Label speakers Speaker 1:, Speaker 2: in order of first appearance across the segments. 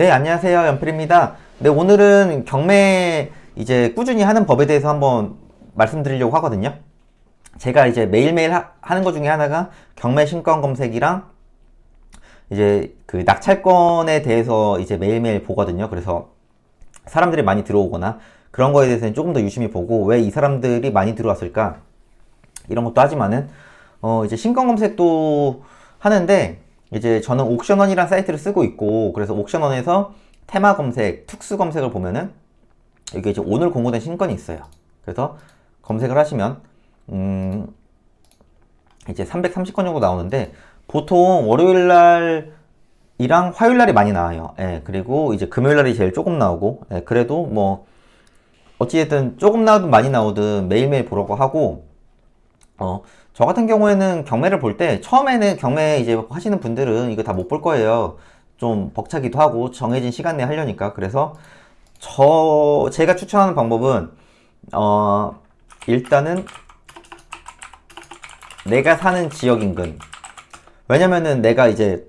Speaker 1: 네, 안녕하세요. 연필입니다. 네, 오늘은 경매 이제 꾸준히 하는 법에 대해서 한번 말씀드리려고 하거든요. 제가 이제 매일매일 하, 하는 것 중에 하나가 경매 신권 검색이랑 이제 그 낙찰권에 대해서 이제 매일매일 보거든요. 그래서 사람들이 많이 들어오거나 그런 거에 대해서는 조금 더 유심히 보고 왜 이 사람들이 많이 들어왔을까 이런 것도 하지만은 어 이제 신권 검색도 하는데 이제 저는 옥션원이라는 사이트를 쓰고 있고 그래서 옥션원에서 테마 검색, 특수 검색을 보면은 이게 이제 오늘 공고된 신건이 있어요. 그래서 검색을 하시면 음 이제 330건 정도 나오는데 보통 월요일 날이랑 화요일 날이 많이 나와요. 예, 그리고 이제 금요일 날이 제일 조금 나오고 예, 그래도 뭐 어찌됐든 조금 나오든 많이 나오든 매일매일 보려고 하고 어, 저 같은 경우에는 경매를 볼 때 처음에는 경매 이제 하시는 분들은 이거 다 못 볼 거예요. 좀 벅차기도 하고 정해진 시간 내에 하려니까 그래서 저 제가 추천하는 방법은 어 일단은 내가 사는 지역 인근 왜냐면은 내가 이제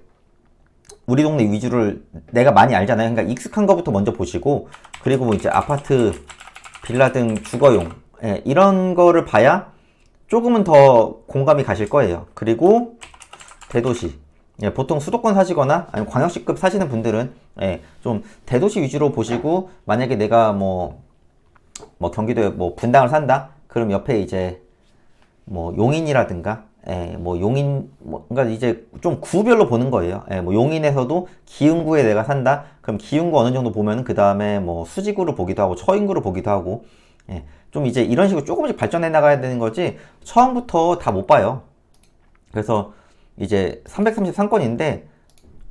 Speaker 1: 우리 동네 위주를 내가 많이 알잖아요. 그러니까 익숙한 거부터 먼저 보시고 그리고 뭐 이제 아파트, 빌라 등 주거용 예, 이런 거를 봐야 조금은 더 공감이 가실 거예요. 그리고 대도시 예, 보통 수도권 사시거나 아니면 광역시급 사시는 분들은 예, 좀 대도시 위주로 보시고 만약에 내가 뭐, 뭐 경기도에 뭐 분당을 산다 그럼 옆에 이제 뭐 용인이라든가 예, 뭐 용인 뭐 그러니까 이제 좀 구별로 보는 거예요. 예, 뭐 용인에서도 기흥구에 내가 산다. 그럼 기흥구 어느 정도 보면 그 다음에 뭐 수지구를 보기도 하고 처인구를 보기도 하고 예, 좀 이제 이런 식으로 조금씩 발전해 나가야 되는 거지 처음부터 다 못 봐요. 그래서 이제 333건인데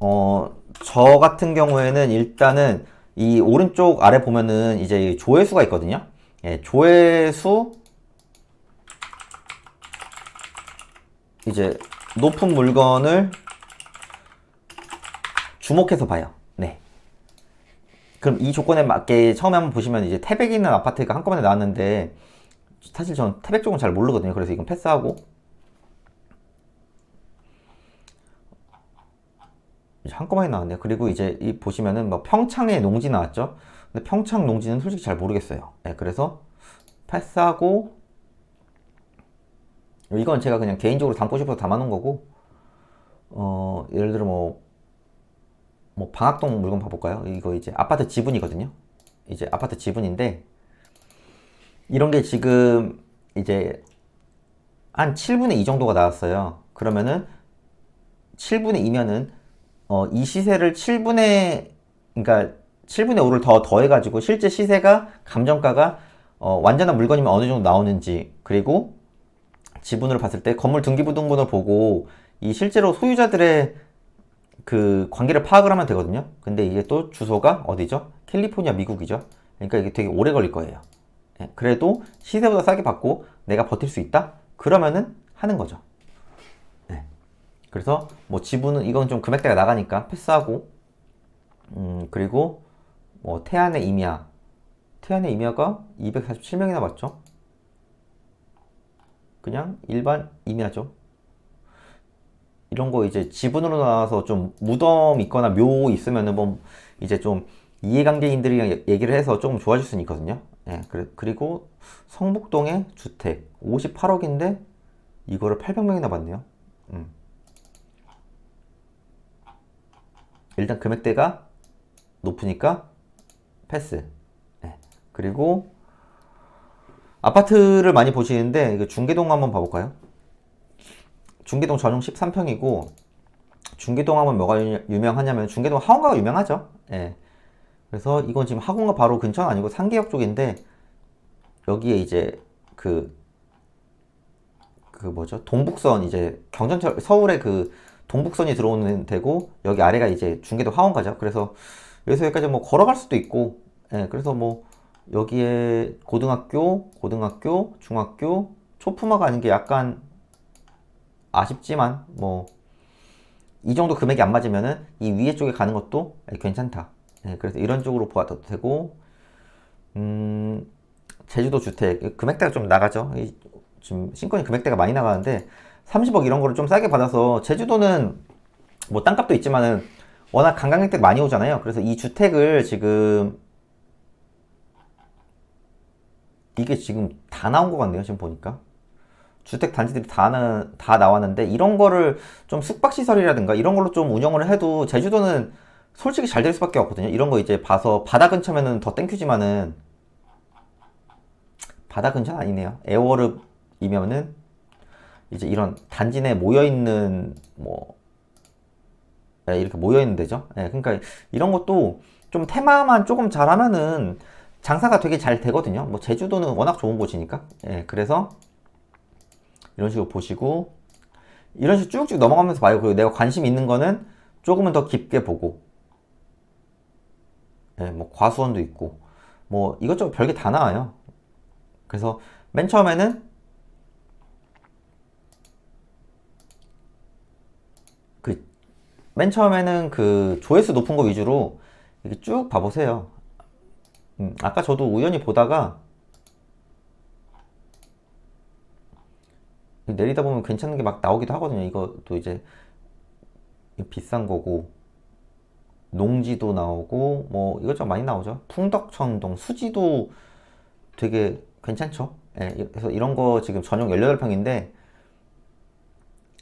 Speaker 1: 어, 저 같은 경우에는 일단은 이 오른쪽 아래 보면은 이제 조회수가 있거든요. 예, 조회수 이제 높은 물건을 주목해서 봐요. 네. 그럼 이 조건에 맞게 처음에 한번 보시면 이제 태백 있는 아파트가 한꺼번에 나왔는데 사실 전 태백 쪽은 잘 모르거든요. 그래서 이건 패스하고 이제 한꺼번에 나왔네요. 그리고 이제 이 보시면은 뭐 평창에 농지 나왔죠. 근데 평창 농지는 솔직히 잘 모르겠어요. 네, 그래서 패스하고 이건 제가 그냥 개인적으로 담고 싶어서 담아놓은 거고 어 예를 들어 뭐, 뭐 방학동 물건 봐볼까요? 이거 이제 아파트 지분이거든요. 이제 아파트 지분인데 이런 게 지금 이제 한 7분의 2 정도가 나왔어요. 그러면은 7분의 2면은 어, 이 시세를 7분의 그러니까 7분의 5를 더 더해가지고 실제 시세가 감정가가 어, 완전한 물건이면 어느 정도 나오는지 그리고 지분으로 봤을 때 건물 등기부등본을 보고 이 실제로 소유자들의 그 관계를 파악을 하면 되거든요. 근데 이게 또 주소가 어디죠? 캘리포니아 미국이죠. 그러니까 이게 되게 오래 걸릴 거예요. 예, 그래도 시세보다 싸게 받고 내가 버틸 수 있다? 그러면은 하는 거죠. 예. 그래서 뭐 지분은 이건 좀 금액대가 나가니까 패스하고 음 그리고 뭐 태안의 임야 태안의 임야가 247명이나 맞죠? 그냥 일반 임야죠. 이런 거 이제 지분으로 나와서 좀 무덤 있거나 묘 있으면은 뭐 이제 좀 이해관계인들이랑 얘기를 해서 조금 좋아질 수는 있거든요. 예, 그리고 성북동의 주택 58억인데 이거를 800명이나 받네요. 음. 일단 금액대가 높으니까 패스. 예. 그리고 아파트를 많이 보시는데 이거 중계동 한번 봐볼까요? 중계동 전용 13평이고 중계동 하면 뭐가 유- 유명하냐면 중계동 하원가가 유명하죠. 예. 그래서 이건 지금 학원가 바로 근처는 아니고 상계역 쪽인데 여기에 이제 그, 그 뭐죠? 동북선 이제 경전철 서울의 그 동북선이 들어오는 데고 여기 아래가 이제 중계동 하원가죠. 그래서 여기서 여기까지 뭐 걸어갈 수도 있고 예, 그래서 뭐 여기에 고등학교, 고등학교, 중학교, 초품화가 아닌 게 약간 아쉽지만 뭐 이 정도 금액이 안 맞으면은 이 위에 쪽에 가는 것도 괜찮다. 예, 그래서 이런 쪽으로 보아도 되고 음 제주도 주택 금액대가 좀 나가죠. 이, 지금 신권이 금액대가 많이 나가는데 30억 이런 거를 좀 싸게 받아서 제주도는 뭐 땅값도 있지만은 워낙 관광객들 많이 오잖아요. 그래서 이 주택을 지금 이게 지금 다 나온 것 같네요. 지금 보니까. 주택 단지들이 다, 나, 다 나왔는데 이런 거를 좀 숙박 시설이라든가 이런 걸로 좀 운영을 해도 제주도는 솔직히 잘 될 수밖에 없거든요. 이런 거 이제 봐서 바다 근처면은 더 땡큐지만은 바다 근처는 아니네요. 에어워룹이면은 이제 이런 단지 내 모여 있는 뭐 예, 이렇게 모여 있는 데죠. 예, 그러니까 이런 것도 좀 테마만 조금 잘하면은 장사가 되게 잘 되거든요. 뭐 제주도는 워낙 좋은 곳이니까. 예, 그래서 이런 식으로 보시고 이런 식으로 쭉쭉 넘어가면서 봐요. 그리고 내가 관심 있는 거는 조금은 더 깊게 보고 예, 뭐 과수원도 있고 뭐 이것저것 별게 다 나와요. 그래서 맨 처음에는 그 맨 처음에는 그 조회수 높은 거 위주로 이렇게 쭉 봐보세요. 음, 아까 저도 우연히 보다가 내리다 보면 괜찮은 게 막 나오기도 하거든요. 이것도 이제 비싼 거고 농지도 나오고 뭐 이것저것 많이 나오죠. 풍덕천동, 수지도 되게 괜찮죠. 예, 그래서 이런 거 지금 전용 18평인데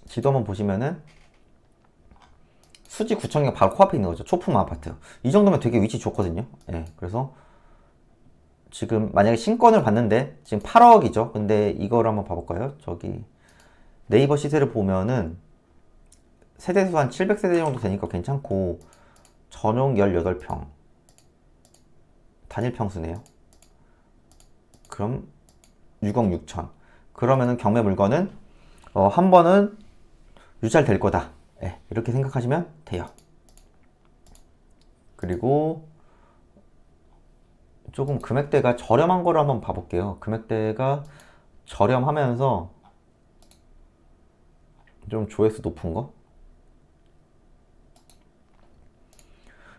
Speaker 1: 지도 한번 보시면은 수지 구청역 바로 코앞에 있는 거죠. 초품 아파트. 이 정도면 되게 위치 좋거든요. 예, 그래서 지금 만약에 신권을 봤는데 지금 8억이죠. 근데 이걸 한번 봐볼까요? 저기 네이버 시세를 보면은 세대수 한 700세대 정도 되니까 괜찮고 전용 18평 단일 평수네요. 그럼 6억 6천. 그러면은 경매 물건은 어, 한 번은 유찰될 거다. 예, 이렇게 생각하시면 돼요. 그리고 조금 금액대가 저렴한 거를 한번 봐볼게요. 금액대가 저렴하면서 좀 조회수 높은 거.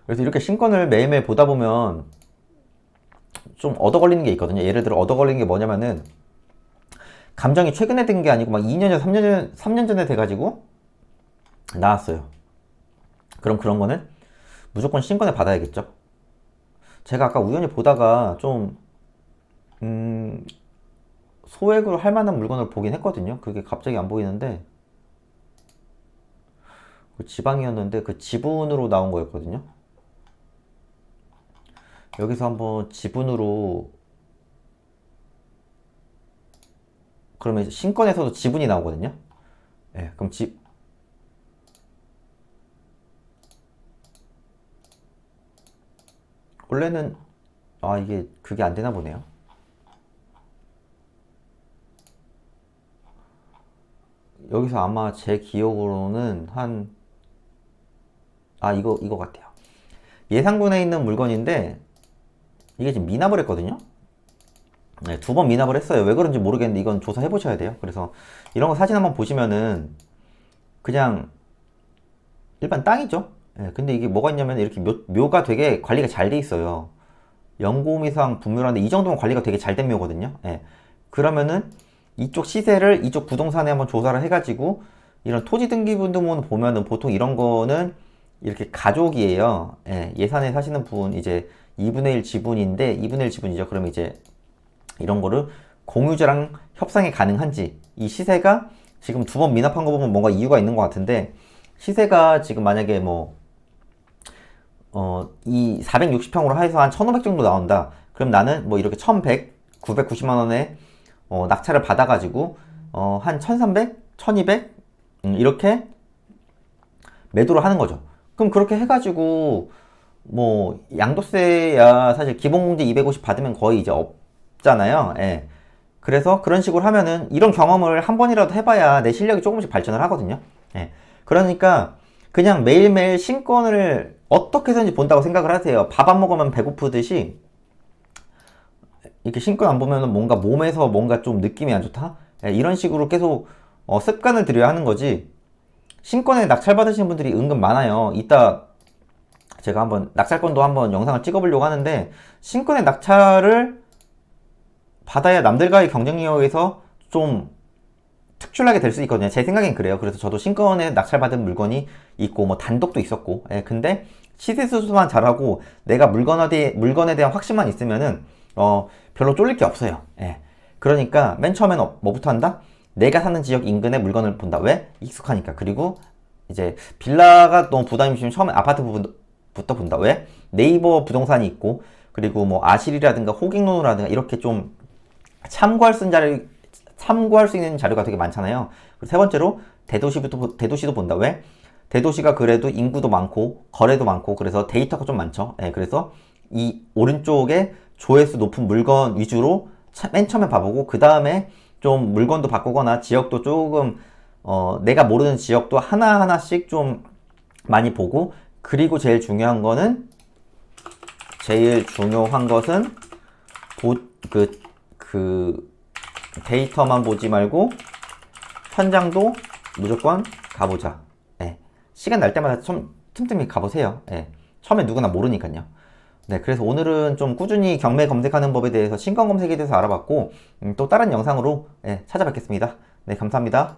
Speaker 1: 그래서 이렇게 신권을 매일매일 보다 보면 좀 얻어 걸리는 게 있거든요. 예를 들어 얻어 걸리는 게 뭐냐면은 감정이 최근에 된게 아니고 막 2년 전, 3년 전, 3년 전에 돼가지고 나왔어요. 그럼 그런 거는 무조건 신권을 받아야겠죠. 제가 아까 우연히 보다가 좀, 음, 소액으로 할 만한 물건을 보긴 했거든요. 그게 갑자기 안 보이는데, 그 지방이었는데 그 지분으로 나온 거였거든요. 여기서 한번 지분으로 그러면 신권에서도 지분이 나오거든요. 예, 그럼 지 원래는 아 이게 그게 안 되나 보네요. 여기서 아마 제 기억으로는 한 아 이거 이거 같아요. 예상분에 있는 물건인데 이게 지금 미납을 했거든요. 네, 두 번 미납을 했어요. 왜 그런지 모르겠는데 이건 조사해 보셔야 돼요. 그래서 이런 거 사진 한번 보시면은 그냥 일반 땅이죠. 예, 근데 이게 뭐가 있냐면 이렇게 묘, 묘가 되게 관리가 잘 돼 있어요. 영고미상 분묘라는데 이 정도면 관리가 되게 잘 된 묘거든요. 예. 그러면은 이쪽 시세를 이쪽 부동산에 한번 조사를 해가지고 이런 토지 등기부등본 보면은 보통 이런 거는 이렇게 가족이에요. 예, 예산에 사시는 분 이제 2분의 1 지분인데 2분의 1 지분이죠. 그럼 이제 이런 거를 공유자랑 협상이 가능한지 이 시세가 지금 두 번 미납한 거 보면 뭔가 이유가 있는 것 같은데 시세가 지금 만약에 뭐 어, 이 460평으로 해서 한 1,500 정도 나온다. 그럼 나는 뭐 이렇게 1,100, 990만 원에 어, 낙찰을 받아가지고 어, 한 1,300, 1,200 음, 이렇게 매도를 하는 거죠. 그럼 그렇게 해가지고 뭐 양도세야 사실 기본공제 250 받으면 거의 이제 없잖아요. 예. 그래서 그런 식으로 하면은 이런 경험을 한 번이라도 해봐야 내 실력이 조금씩 발전을 하거든요. 예. 그러니까 그냥 매일매일 신권을 어떻게 해서든지 본다고 생각을 하세요. 밥 안 먹으면 배고프듯이 이렇게 신권 안 보면 뭔가 몸에서 뭔가 좀 느낌이 안 좋다? 예, 이런 식으로 계속 어, 습관을 들여야 하는 거지. 신권에 낙찰 받으시는 분들이 은근 많아요. 이따 제가 한번 낙찰권도 한번 영상을 찍어보려고 하는데 신권의 낙찰을 받아야 남들과의 경쟁력에서 좀 특출나게 될 수 있거든요. 제 생각엔 그래요. 그래서 저도 신권에 낙찰받은 물건이 있고 뭐 단독도 있었고, 예, 근데 시세 수수만 잘하고 내가 물건에, 물건에 대한 확신만 있으면은 어, 별로 쫄릴 게 없어요. 예. 그러니까 맨 처음엔 어- 뭐부터 한다? 내가 사는 지역 인근의 물건을 본다. 왜? 익숙하니까. 그리고 이제 빌라가 너무 부담이 있으면 처음에 아파트 부분부터 본다. 왜? 네이버 부동산이 있고 그리고 뭐 아실이라든가 호갱노노라든가 이렇게 좀 참고할 수 있는 자료 참고할 수 있는 자료가 되게 많잖아요. 그리고 세 번째로 대도시부터 보- 대도시도 본다. 왜? 대도시가 그래도 인구도 많고 거래도 많고 그래서 데이터가 좀 많죠. 예, 그래서 이 오른쪽에 조회수 높은 물건 위주로 차- 맨 처음에 봐보고 그 다음에 좀 물건도 바꾸거나 지역도 조금 어, 내가 모르는 지역도 하나 하나씩 좀 많이 보고 그리고 제일 중요한 거는 제일 중요한 것은 보, 그, 그 데이터만 보지 말고 현장도 무조건 가보자. 예. 시간 날 때마다 좀 틈틈이 가보세요. 예. 처음에 누구나 모르니까요. 네, 그래서 오늘은 좀 꾸준히 경매 검색하는 법에 대해서 신권 검색에 대해서 알아봤고 음, 또 다른 영상으로 예, 찾아뵙겠습니다. 네, 감사합니다.